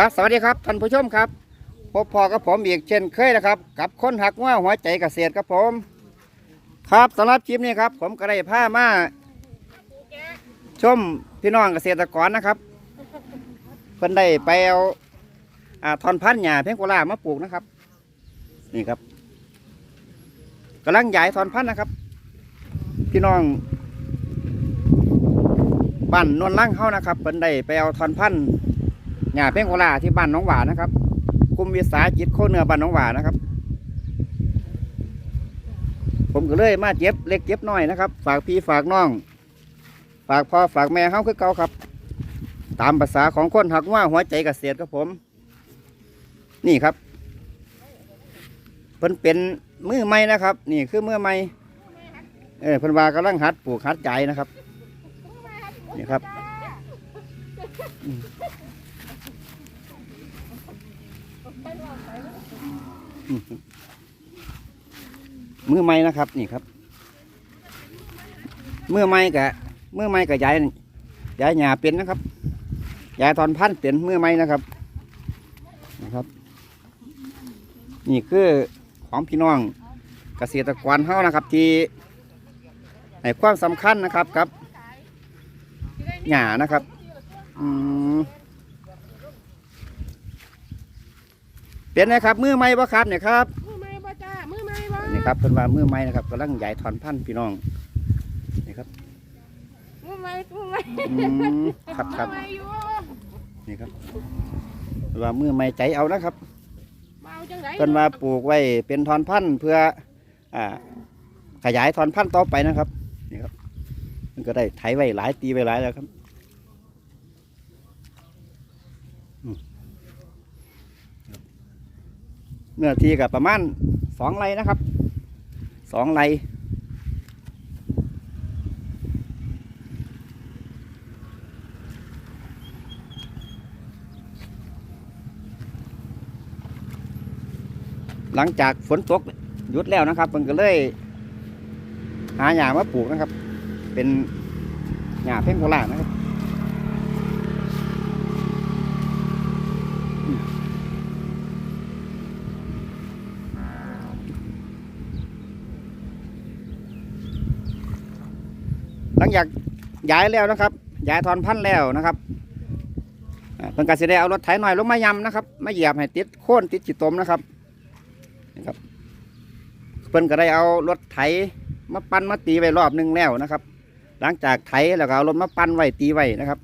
ครับสวัสดีครับท่านผู้ชมครับพบพอกับผมอีกเช่นเคยนะครับ กับคนหักว่าหัวใจเกษตรครับผม ครับสำหรับคลิปนี้ครับ ผมก็ได้พามาชมพี่น้องเกษตรกรนะครับเพิ่นได้ไปเอาอ่าทอนพันธุ์หญ้าเพงโกลามาปลูกนะครับ นี่ครับกำลังใหญ่ทอนพันธุ์นะครับ พี่น้องบ้านนวลล่างเข้านะครับเพิ่นได้ไปเอาทอนพันธุ์ หญ้าเพ่งโคลาที่บ้านน้องหวานะครับกลุ่มวิสาหกิจโคเหนือบ้านน้องหวานะครับ ผมก็เลยมาเจ็บเล็กเจ็บน้อยนะครับ ฝากพี่ฝากน้อง ฝากพ่อฝากแม่เฮาคือเก่าครับ ตามภาษาของคนหักว่าหัวใจเกษตรครับผม นี่ครับเพิ่นเป็นมือใหม่นะครับ นี่คือมือใหม่เออเพิ่นว่ากำลังหัดปลูกหัดใจนะครับนี่ครับ มือไม้นะครับ นี่ครับมือไม้กะมือไม้กะยายยายหยาเป็นนะครับยายตอนพันเป็นมือไม้นะครับนะครับ นี่คือของพี่น้องเกษตรกรเฮานะครับ ที่ให้ความสำคัญนะครับกับหญ้านะครับ อืม เป็นไงครับ มือไม้บ่ครับเนี่ยครับ มือไม้บ่จ้า มือไม้บ่นี่ครับเพิ่นว่ามือไม้นะครับกำลังใหญ่ถอนพันธุ์พี่น้อง นี่ครับ มือไม้มือไม้อืมครับครับมือไม้อยู่นี่ครับเพิ่นว่ามือไม้ใจเอานะครับเมาจังไรเพิ่นว่าปลูกไว้เป็นถอนพันธุ์เพื่ออ่าขยายถอนพันธุ์ต่อไปนะครับ นี่ครับ มันก็ได้ไถไว้หลายตีไว้หลายแล้วครับอืม เนื้อที่กับประมาณสองไร่นะครับสองไร่หลังจากฝนตกหยุดแล้วนะครับมันก็เลย หาหญ้ามาปลูกนะครับ เป็นหญ้าเพ่งโคราชนะครับ หลังจากย้ายแล้วนะครับ ย้ายถอนพันธุ์แล้วนะครับเพิ่นก็สิได้เอารถไถหน่อยลงมายำนะครับมาเหยียบให้ติดโค่นติดจิตตมนะครับนะครับ เพิ่นก็ได้เอารถไถมาปั้นมาตีไว้รอบหนึงแล้วนะครับ หลังจากไถแล้วก็เอารถมาปั้นไว้ตีไว้นะครับ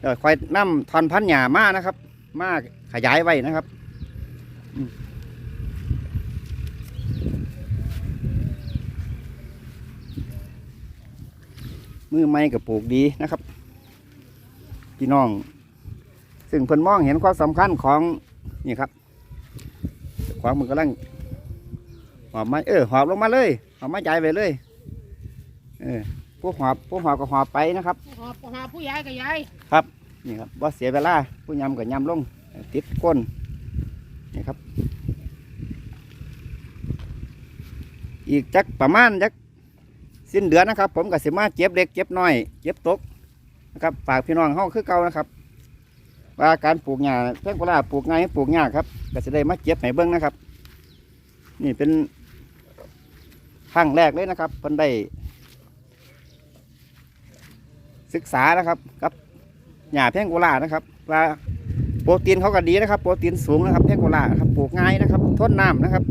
เดี๋ยวคอยนำทอนพันหญ้ามานะครับ มากขยายไว้นะครับ มือไม้กับปลูกดีนะครับ พี่น้อง ซึ่งเพิ่นมองเห็นความสำคัญของนี่ครับความมันกำลังหอบมาเออหอบลงมาเลยหอบมาใหญ่ไปเลย เออผู้หอบผู้หอบก็หอบไปนะครับหอบหอบผู้ใหญ่กับยายนี่ครับว่าเสียเวลาผู้ยำก็ยำลงเออติดก้นนี่ครับ อีกจักประมาณจัก สิ้นเดือนนะครับ ผมก็สิมาเจ็บเล็กเจ็บน้อยเจ็บตกนะครับฝากพี่น้องเฮาคือเก่านะครับ ว่าการปลูกหญ้าเพ่งโกลาปลูกง่ายปลูกยากครับก็จะได้มาเจ็บให้เบิ้งนะครับ นี่เป็นครั้งแรกเลยนะครับเพิ่นได้ ศึกษานะครับกับหญ้าแพงโกลานะครับว่าโปรตีนเขาก็ดีนะครับ โปรตีนสูงนะครับแพงโกลาครับปลูกง่ายนะครับทนน้ำนะครับ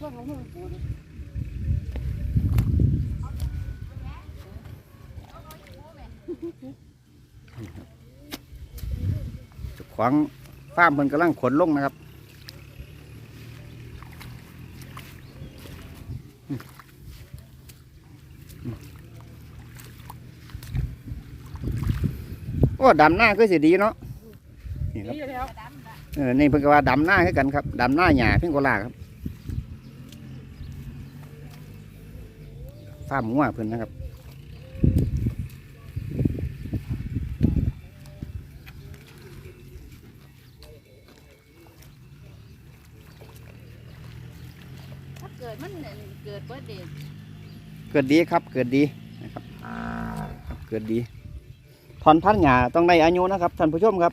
ขวางฟาร์มเพิ่นกำลังขนลงนะครับอืมอืมโอ้ดำหน้าคือสิดีเนาะนี่ครับดีแล้วเออนี่เพิ่นก็ว่าดำหน้าคือกันครับดำหน้าหญ้าเพิ่งโกลาครับ ฟาร์มงัวเพิ่นนะครับเกิดมันนั่นเกิดเบิดเด็กเกิดดีครับเกิดดีนะครับครับเกิดดีถอนพันธุ์หญ้าต้องได้อายุนะครับท่านผู้ชมครับ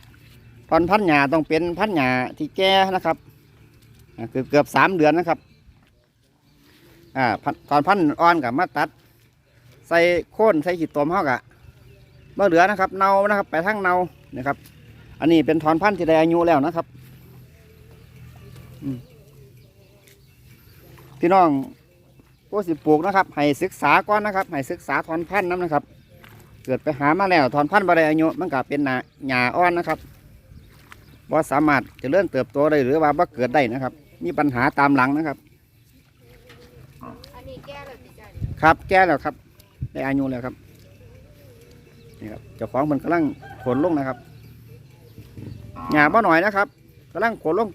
ถอนพันธุ์หญ้าต้องเป็นพันธุ์หญ้าที่แก่นะครับอ่าเกือบเกือบสามเดือนนะครับ อ่าพันถอนพันธุ์อ่อนกับมาตัด ใส่โค่นใส่ขีดตมเขากะเมื่อเหลือนะครับ เนานะครับ ไปทั้งเนานะครับ อันนี้เป็นถอนพันธุ์ที่ได้อายุแล้วนะครับพี่น้องผู้สิปลูกนะครับให้ศึกษาก่อนนะครับให้ศึกษาถอนพันธุ์น้นะครับ เกิดไปหามาแล้วถอนพันธุ์บริอายุมันก็เป็นหนาหญ้าอ่อนนะครับบ่สามารถจะเลื่อนเติบโตได้หรือว่าบ่เกิดได้นะครับ มีปัญหาตามหลังนะครับ อันนี้แก่แล้วสิจ้ะ ครับแก่แล้วครับ ได้อายุแล้วครับนี่ครับเจ้าของมันกำลังขนลงนะครับหญ้าบ่หน่อยนะครับกำลังขนลง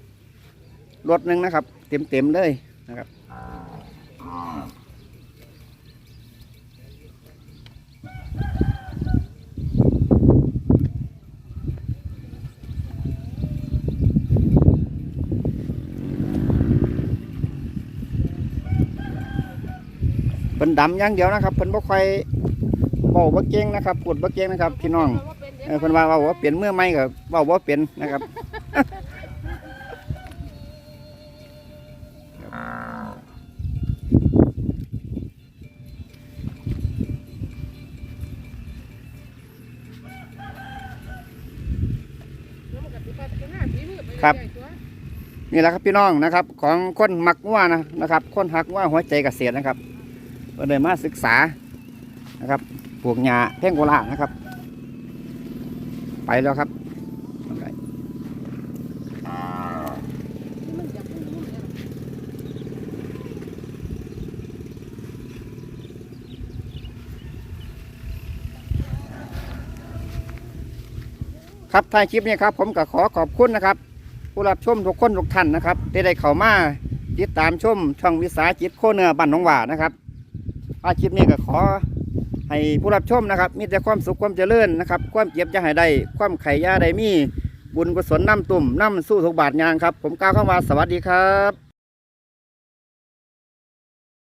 รถหนึ่งนะครับ เต็มเต็มๆเลยนะครับ เพิ่นดำอย่างเดียวนะครับเพิ่นบ่ค่อยเว้าบ่เก่งนะครับพูดบ่เก่งนะครับพี่น้องเออเพิ่นว่าเว้าว่าเปลี่ยนเมื่อใหม่ก็เว้าบ่าเป็นนะครับครับนี่แหละครับพี่น้องนะครับ ของคนมักงัวนะนะครับคนหักงัวหัวใจเกษตรนะครับ ก็เลยมาศึกษานะครับปลูกหญ้าเพ่งโกลานะครับ ไปแล้วครับครับท้ายคลิปนี้ครับผมก็ขอขอบคุณนะครับ ผู้รับชมทุกคนทุกท่านนะครับที่ได้เข้ามาติดตามชมช่องวิสาหกิจโคเนื้อบ้านหนองหว่านะครับ อาคลิปนี้ก็ขอให้ผู้รับชมนะครับ มีแต่ความสุขความเจริญนะครับ ความเก็บจะหายได้ ความไข่ยาได้มี บุญกุศลน้ำตุ่มน้ำสู้ทุกบาทยางครับ ผมกล่าวคำว่าสวัสดีครับ